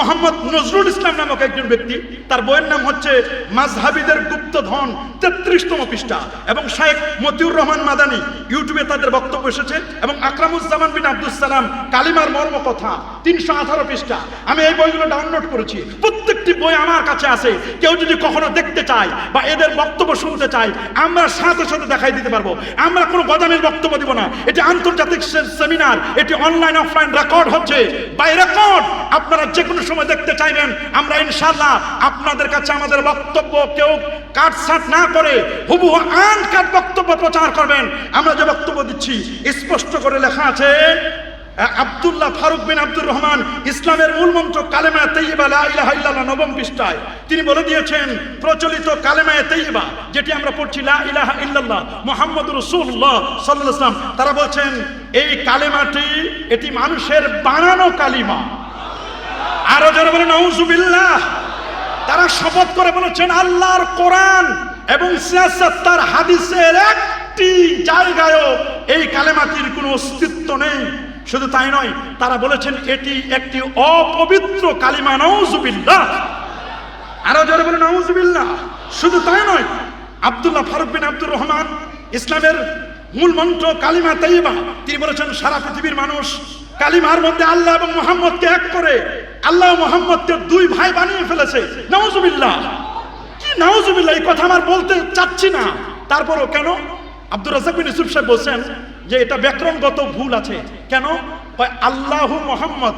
মোহাম্মদ নজরুল ইসলাম নামক একজন ব্যক্তি, তার বইয়ের নাম হচ্ছে মাঝহাবিদের গুপ্ত ধন তেত্রিশতম পৃষ্ঠা। এবং শাহেখ মতিউর রহমান মাদানি ইউটিউবে তাদের বক্তব্য এসেছে, এবং আকরামুজ্জামান বিন আব্দুল সালাম কালিমার মর্ম কথা তিনশো আঠারো পৃষ্ঠা। আমি এই বইগুলো ডাউনলোড করেছি। প্রত্যেকটি বই আমার কাছে আছে। কেউ যদি কখনো দেখতে চায় বা এদের বক্তব্য শুনতে চায়, আমরা সাথে সাথে দেখাই দিতে পারব। আমরা কোনো গদামের বক্তব্য দিব না। এটি আন্তর্জাতিক সেমিনার এটি অনলাইন অফলাইন রেকর্ড হচ্ছে। বাই রেকর্ড আপনারা যে কোনো সময় দেখতে চাইবেন, আমরা ইনশাল্লাহ আপনাদের কাছে আমাদের বক্তব্য কেউ কাটছাট না করে হুবহু আন কাট বক্তব্য প্রচার করবেন। আমরা যে বক্তব্য দিচ্ছি, স্পষ্ট করে লেখা আছে আব্দুল্লাহ ফারুক বিন আব্দুর রহমান ইসলামের মূল মন্ত্র কালেমা লা ইলাহা নবম পৃষ্ঠায়। তিনি বলে দিয়েছেন, প্রচলিত কালেমায়ে তৈবা যেটি আমরা পড়ছি, লা ইলাহা ইল্লাল্লাহ মুহাম্মদ আলাইহি ওয়াসাল্লাম। তারা বলছেন, এই কালেমাটি এটি মানুষের বানানো কালিমা। আরও যারা বলেন, নাউজুবিল্লাহ। তারা শপথ করে বলেছেন, আল্লাহর কোরআন এবং তার হাদিসের একটি জায়গায়ও এই কালেমাটির কোনো অস্তিত্ব নেই। শুধু তাই নয়, তারা বলেছেন, এটি একটি অপবিত্র কালিমা নওজুবিল্লাহ আরও জোরে বলে নওজুবিল্লাহ শুধু তাই নয়, আব্দুল্লাহ ফারুক বিন আব্দুর রহমান, ইসলামের মূল মন্ত্র কালিমা তাইবা তিনি বলেছেন, সারা পৃথিবীর মানুষ কালিমার মধ্যে আল্লাহ এবং মোহাম্মদকে এক করে আল্লাহ মোহাম্মদকে দুই ভাই বানিয়ে ফেলেছে। নওজুবিল্লাহ কি নাউজুবিল্লাহ? এই কথা আমার বলতে চাচ্ছি না। তারপরও কেন? আব্দুর রাজাক বিন ইউসুফ সাহেব বলছেন যে এটা ব্যাকরণগত ভুল আছে। কেন? আল্লাহু মোহাম্মদ।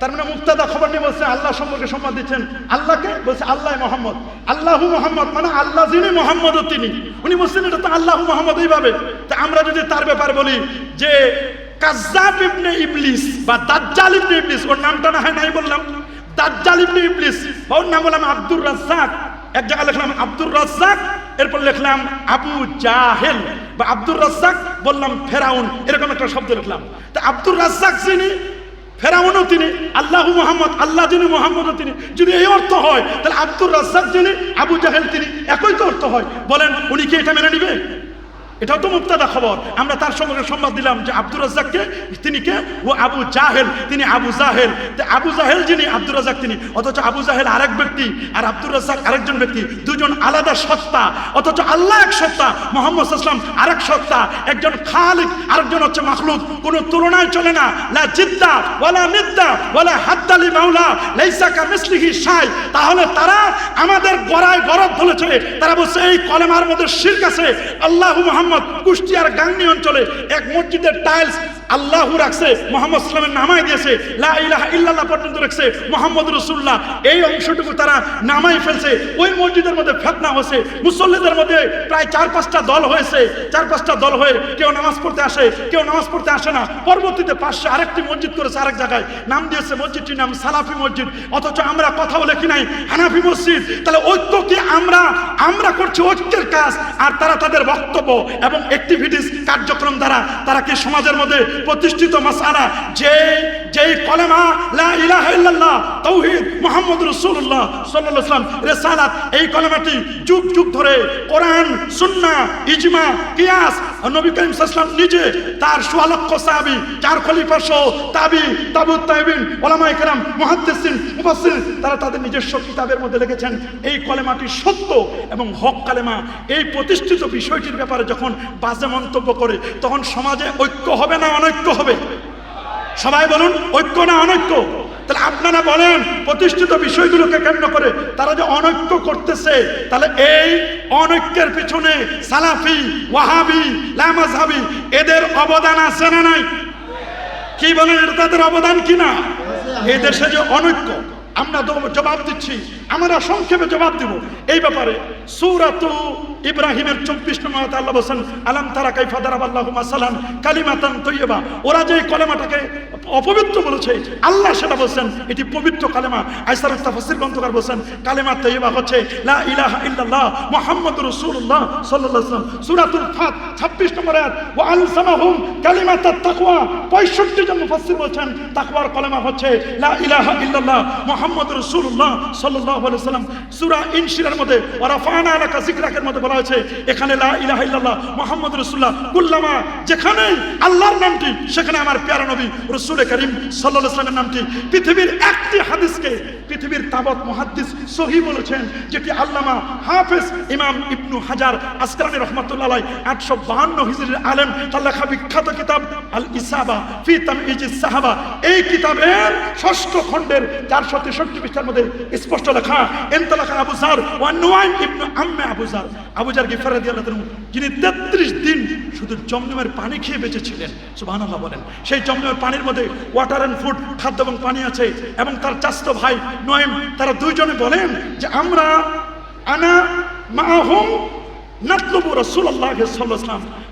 তার মানে মুক্তাদা খবর নিয়ে বলছে, আল্লাহ সম্পর্কে সম্মান দিচ্ছেন। আল্লাহকে? বলছে, আল্লাহ মোহাম্মদ। আল্লাহু মোহাম্মদ মানে আল্লাহ যিনি মোহাম্মদও তিনি। উনি বলছেন, এটা তো আল্লাহ মোহাম্মদ এইভাবে। তা আমরা যদি তার ব্যাপার বলি যে কাজ্জাব ইবনে ইবলিস বা দাজ্জাল ইবনে ইবলিস, ওর নামটা না হয় নাই বললাম। দাজ্জাল ইবনে ইবলিস, ওর নাম বললাম আব্দুর রাজ্জাক। এক জায়গায় লিখলাম আব্দুর রাজ্জাক, এরপর লিখলাম আবু জাহেল বা আব্দুর রাজ্জাক, বললাম ফেরাউন, এরকম একটা শব্দ লিখলাম। তা আব্দুর রাজ্জাক যিনি, ফেরাউনও তিনি, আল্লাহ মোহাম্মদ, আল্লাহ যিনি মোহাম্মদও তিনি। যদি এই অর্থ হয়, তাহলে আব্দুর রাজ্জাক যিনি, আবু জাহেল তিনি, একই তো অর্থ হয়। বলেন, উনি কি এটা মেনে নিবে? এটাও তো মুক্তাদা খবর। আমরা তার সঙ্গে সংবাদ দিলাম যে আব্দুর রাজ্জাককে তিনি কে? ও আবু জাহেল, তিনি আবু জাহেল। আবু জাহেল যিনি, আব্দুর রাজ্জাক তিনি। অথচ আবু জাহেল আরেক ব্যক্তি আর আব্দুর রাজ্জাক আরেকজন ব্যক্তি। দুজন আলাদা সত্তা। অথচ আল্লাহ এক সত্তা, মোহাম্মদ ইসলাম আরেক সত্তা। একজন খালিক, আরেকজন হচ্ছে মাখলুক। কোনো তুলনায় চলে না। লা জিদ্দা ওয়ালা নিদ্দা ওয়ালা হাদ্দালি মাওলা। লাইসা কা মিসলিহি শাই। তাহলে তারা আমাদের গড়ায় গরদ বলেছে। তারা বলছে, এই কলেমার মধ্যে শিরক আছে। আল্লাহু মোহাম্মদ কুষ্টিয়ার গাংনি অঞ্চলে এক মসজিদের টাইলস আল্লাহু রাখছে, মোহাম্মদ ইসলামের নামাই দিয়েছে, লা ইলাহা ইল্লাল্লাহ পর্যন্ত রাখছে মোহাম্মদ রসুল্লাহ এই অংশটুকু তারা নামাই ফেলছে। ওই মসজিদের মধ্যে ফেতনা হয়েছে, মুসল্লিদের মধ্যে প্রায় চার পাঁচটা দল হয়েছে, চার পাঁচটা দল হয়ে কেউ নামাজ পড়তে আসে, কেউ নামাজ পড়তে আসে না। পরবর্তীতে পাশে আরেকটি মসজিদ করেছে আরেক জায়গায়। নাম দিয়েছে মসজিদটির নাম সালাফি মসজিদ। অথচ আমরা কথাও লেখি নাই, হানাফি মসজিদ। তাহলে ঐক্য কি আমরা আমরা করছি ঐক্যের কাজ, আর তারা তাদের বক্তব্য এবং অ্যাক্টিভিটিস কার্যক্রম দ্বারা তারা কি সমাজের মধ্যে প্রতিষ্ঠিত মাসারা যে, যেই কলেমা, লা ইলাহা ইল্লাল্লাহ তাওহীদ মুহাম্মদ রাসূলুল্লাহ সাল্লাল্লাহু আলাইহি ওয়াসাল্লাম, রিসালাত, এই কলেমাটি যুগ যুগ ধরে কোরআন, সুন্নাহ, ইজমা, কিয়াস নবী করিম আলাইহি নিজে তার সোয়া লক্ষ সাহাবী চার খলিফা সহ তাবি তাবুত তাইবিন ওলামায়ে কেরাম, মুহাদ্দিসিন মুফাসসির তারা তাদের নিজস্ব কিতাবের মধ্যে লিখেছেন, এই কলেমাটি সত্য এবং হক কালেমা। এই প্রতিষ্ঠিত বিষয়টির ব্যাপারে যখন বাজে মন্তব্য করে, তখন সমাজে ঐক্য হবে না অনৈক্য হবে? সবাই বলুন, ঐক্য না অনৈক্য? তাহলে আপনারা বলেন, প্রতিষ্ঠিত বিষয়গুলোকে কেন্দ্র করে তারা যে অনৈক্য করতেছে, তাহলে এই অনৈক্যের পিছনে সালাফি, ওয়াহাবি, লামাজহাবি, এদের অবদান আছে না নাই? কি বলেন, এটা তাদের অবদান কি না? এই দেশে যে অনৈক্য, আমরা জবাব দিচ্ছি, আমরা সংক্ষেপে জবাব দিব। এই ব্যাপারে সূরাতু ইব্রাহিমের চব্বিশ নম্বর আল্লাহ বলছেন, আলাম তারা কাইফা দারাব আল্লাহু কালিমাতান তৈয়বা। ওরা যে কলেমাটাকে অপবিত্র বলেছে। আল্লাহ সেটা বলছেন, এটি পবিত্র কালেমা। আইসার তাফসির গ্রন্থকার বলছেন, কালেমা তৈয়বা হচ্ছে, লা ইলাহা ইল্লাল্লাহ রাসূলুল্লাহ সাল্লাল্লাহু আলাইহি ওয়াসাল্লাম। সূরাতুল ফাত 26 নম্বর আয়াত, ওয়া আলসামাহুম তাকওয়া। 65 জন মুফাসসির তাকওয়ার কলেমা হচ্ছে, লা ইলাহা ইল্লাল্লাহ মুহাম্মাদুর রাসূলুল্লাহ সাল্লাল্লাহু আলাইহি ওয়াসাল্লাম। সূরা ইনশিরার মধ্যে, ওয়া রাফা'না লাকা যিকরাকের মধ্যে বলা হয়েছে, এখানে লা ইলাহা ইল্লাল্লাহ মুহাম্মদ রাসূলুল্লাহ। কুল্লামা যেখানে আল্লাহর নামটি, সেখানে আমার প্যারা নবী রসুল করিম সাল্লাল্লাহু আলাইহি নামটি পৃথিবীর একটি হাদিসকে পৃথিবীর তাবত মুহাদ্দিস সহি বলেছেন, যেটি আল্লামা হাফেজ ইমাম ইবনু হাজার আসকালানি রহমাতুল্লাহ আটশো বাহান্ন হিজরির আলেম, তার লেখা বিখ্যাত কিতাব আল ইসাবা ফি তামইজিস সাহাবা। এই কিতাবের ষষ্ঠ খণ্ডের চারশো তেষট্টি পৃষ্ঠার মধ্যে স্পষ্ট লেখা, এনতালাখা আবু জার ওয়া নুয়াইম ইবনু আম্মে আবু জার আবু জার গিফার তাআলা যিনি 33 দিন শুধু জমজমের পানি খেয়ে বেঁচেছিলেন সুবহানাল্লাহ বলেন। সেই জমজমের পানির মধ্যে ওয়াটার এন্ড ফুড খাদ্য এবং পানি আছে। এবং তার চাস্ত ভাই, নোয়েম, তারা দুইজনে বলেন যে, আমরা আনা মাহুম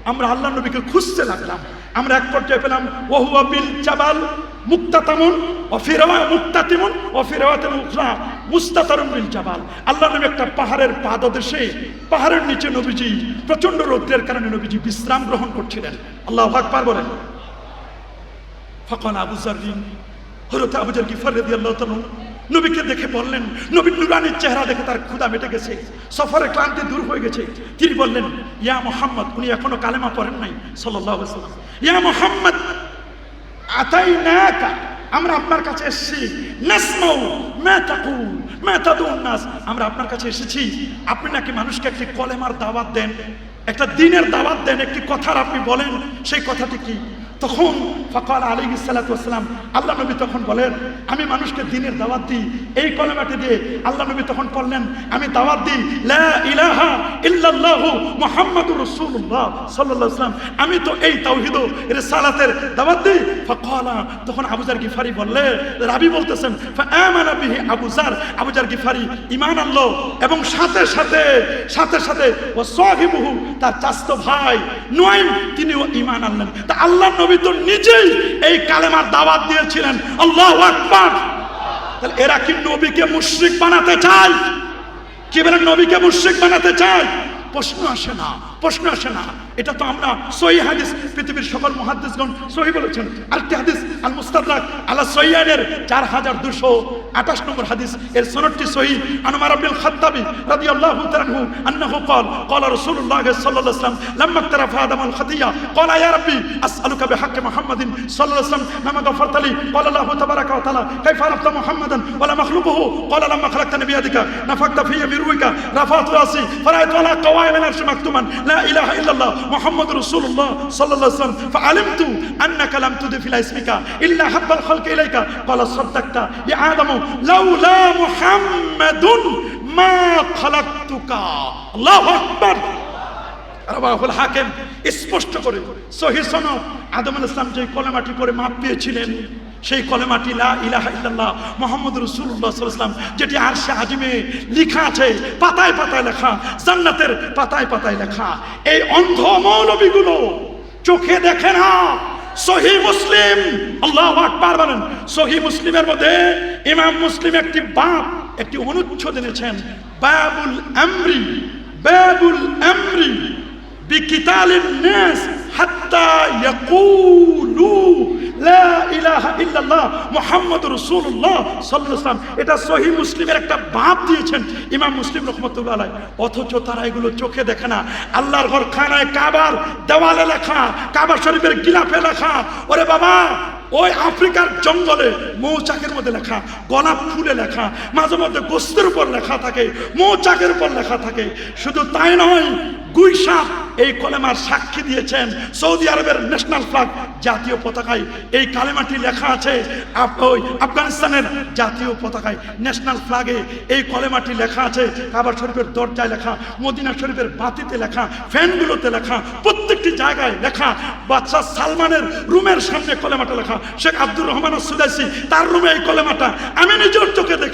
আমরা আল্লাহ নবীকে খুঁজতে লাগলাম। আমরা এক পর্যায়ে পেলাম, ওহুয়া বিল মুক্তাতামুন অফিরাওয়া মুক্তাতিমুন অফিরাওয়াতিন উখরা মুস্তাতারুন বিল আল্লাহ নবী একটা পাহাড়ের পাদদেশে পাহাড়ের নিচে নবীজি প্রচণ্ড রৌদ্রের কারণে নবীজি বিশ্রাম গ্রহণ করছিলেন। আল্লাহ আকবার বলেন। ফকন আবু জারিন হরতে আবু জার গিফার রাদিয়াল্লাহু তাআলা নবীকে দেখে বললেন নবীর নুরানির চেহারা দেখে তার ক্ষুধা মেটে গেছে সফরের ক্লান্তি দূর হয়ে গেছে। তিনি বললেন, ইয়া মোহাম্মদ, উনি এখনও কালেমা পড়েন নাই ওয়াসাল্লাম। ইয়া মোহাম্মদ, আতাইনাকা, আমরা আপনার কাছে এসেছি, নাসমাউ মা তাকুল, মা তাদুন নাস, আমরা আপনার কাছে এসেছি। আপনি নাকি মানুষকে একটি কলেমার দাওয়াত দেন, একটা দিনের দাওয়াত দেন, একটি কথার আপনি বলেন, সেই কথাটি কি? তখন ফকাল আলী সালাতাম আল্লাহ নবী তখন বলেন, আমি মানুষকে দিনের দাওয়াত দিই। এই কলেমাটি দিয়ে আল্লাহ নবী তখন বললেন, আমি দাওয়াত দিই ইলাহা মুহাম্মাদুর রাসূলুল্লাহ সাল্লাল্লাহু আলাইহি আমি তো এই তাওহীদ, রিসালাতের দাওয়াত দিই। ফকালা, তখন আবু জার গিফারি বললে, রাবি বলতেছেন বিহি আবু জার। গিফারি ঈমান আনলো এবং সাথে সাথে সাথে সাথে ও সাহিবুহু, তার চাস্ত ভাই নুয়াইম, তিনিও ইমান আনলেন। তা আল্লাহ নবী তো নিজেই এই কালেমার দাওয়াত দিয়েছিলেন। আল্লাহ আকবার। তাহলে এরা কি নবীকে মুশ্রিক বানাতে চায়? কি বলে নবীকে মুশ্রিক বানাতে চায়? প্রশ্ন আসে না। প্রশ্ন আসে না। এটা তো আমরা সহি হাদিস, পৃথিবীর সকল মহাদিসগণ সহি বলেছেন। আরেকটি হাদিস আল মুস্তাদাক আলা সৈয়ানের চার হাজার দুশো আঠাশ নম্বর হাদিস। এর সনদটি সহি। আনমার আব্দুল খাত্তাবি রাদি আল্লাহ আন্নাহু কল কল আল কল কল আল্লাহ কল বিরুইকা রাসি لا إله إلا الله محمد رسول الله صلى الله عليه وسلم فعلمت أنك لم تضف إلى اسمك إلا حب الخلق إليك قال صدقت يا آدم لولا محمد ما خلقتك الله أكبر রাবাহুল হাকিম স্পষ্ট করে সহি সনদ আদম আলাইহিস সালাম যে কলেমাটি করে মাপ পেয়েছিলেন সেই কলেমাটি লা ইলাহা ইল্লাল্লাহ মোহাম্মদ রসুল্লাহ সাল্লাম যেটি আর সে আজিমে লেখা আছে, পাতায় পাতায় লেখা, জান্নাতের পাতায় পাতায় লেখা। এই অন্ধ মৌলবীগুলো চোখে দেখে না। সহি মুসলিম, আল্লাহ আকবার বলেন, সহি মুসলিমের মধ্যে ইমাম মুসলিম একটি বাপ, একটি অনুচ্ছেদ এনেছেন বাবুল আমরি বাবুল আমরি, বিকিতালিন নেস হাত্তা ইয়াকুলু এটা মুসলিমের একটা বাপ দিয়েছেন মুসলিম অথচ তারা এগুলো চোখে দেখে না। ঘর খানায় দেওয়ালে লেখা শরীফের গিলাফে লেখা। ওরে বাবা, ওই আফ্রিকার জঙ্গলে মৌচাকের মধ্যে লেখা, গোলাপ ফুলে লেখা, মাঝে মধ্যে গোস্তের উপর লেখা থাকে, মৌচাকের উপর লেখা থাকে। শুধু তাই নয় গুইসাপ এই কলেমার সাক্ষী দিয়েছেন সৌদি আরবের ন্যাশনাল ফ্ল্যাগ জাতীয় পতাকায়। এই কালেমাটি লেখা আছে ওই আফগানিস্তানের জাতীয় পতাকায়, ন্যাশনাল ফ্ল্যাগে। এই কলেমাটি লেখা আছে, কাবার শরীফের দরজায় লেখা, মদিনা শরীফের বাতিতে লেখা, ফ্যানগুলোতে লেখা, প্রত্যেকটি জায়গায় লেখা, বাদশাহ সালমানের রুমের সামনে কলেমাটা লেখা। শেখ আব্দুর রহমান সুদাইসি তার রুমে এই কলেমাটা। আমি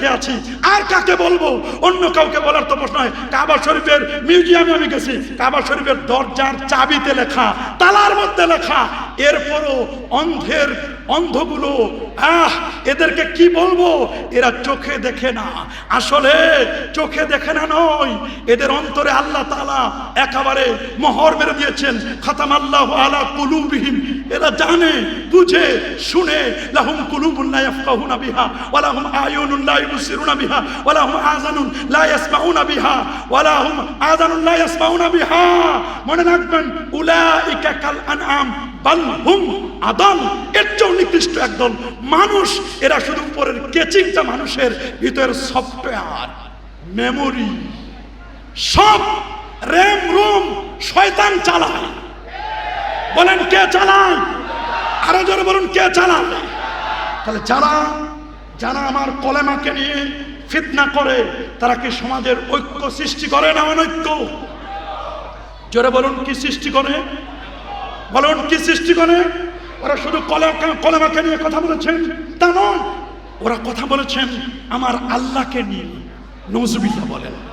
দেখে আছি। আর কাকে বলব? অন্য কাউকে বলার তো প্রশ্ন হয়। কাবা শরীফের মিউজিয়ামে আমি গেছি। কাবা শরীফের দরজার চাবিতে লেখা, তালার মধ্যে লেখা। এরপরও অন্ধের অন্ধগুলো, আহ, এদেরকে কি বলব? এরা চোখে দেখে না। আসলে চোখে দেখে না নয়, এদের অন্তরে আল্লাহ তাআলা একেবারে মোহর মেরে দিয়েছেন। খাতাম আল্লাহ আলা কুলুবিহিম, এরা জানে, বুঝে, শুনে, লাহুম বিহা, ওয়া লাহুম আয়ুনুন বিহা, ওয়া লাহুম আযানুন লা বিহা বিহা। মনে রাখবেন, উলাইকা কাল বাল হুম এর চেয়েও নিকৃষ্ট একদল মানুষ, এরা শুধু উপরের কেচিংটা মানুষের, ভিতরের সফটওয়্যার মেমোরি সব রেম রুম শয়তান চালায়। বলেন, কে চালায়? আরও জোরে বলুন, কে চালায়? তাহলে যারা যারা আমার কলেমাকে নিয়ে ফিতনা করে, তারা কি সমাজের ঐক্য সৃষ্টি করে না অনৈক্য? জোরে বলুন, কি সৃষ্টি করে? বলুন, কি সৃষ্টি করে? ওরা শুধু কলে- কলেমাকে নিয়ে কথা বলেছেন। তা নয়, ওরা কথা বলেছেন, আমার আল্লাহকে নিয়ে। নজবিল্লা বলেন।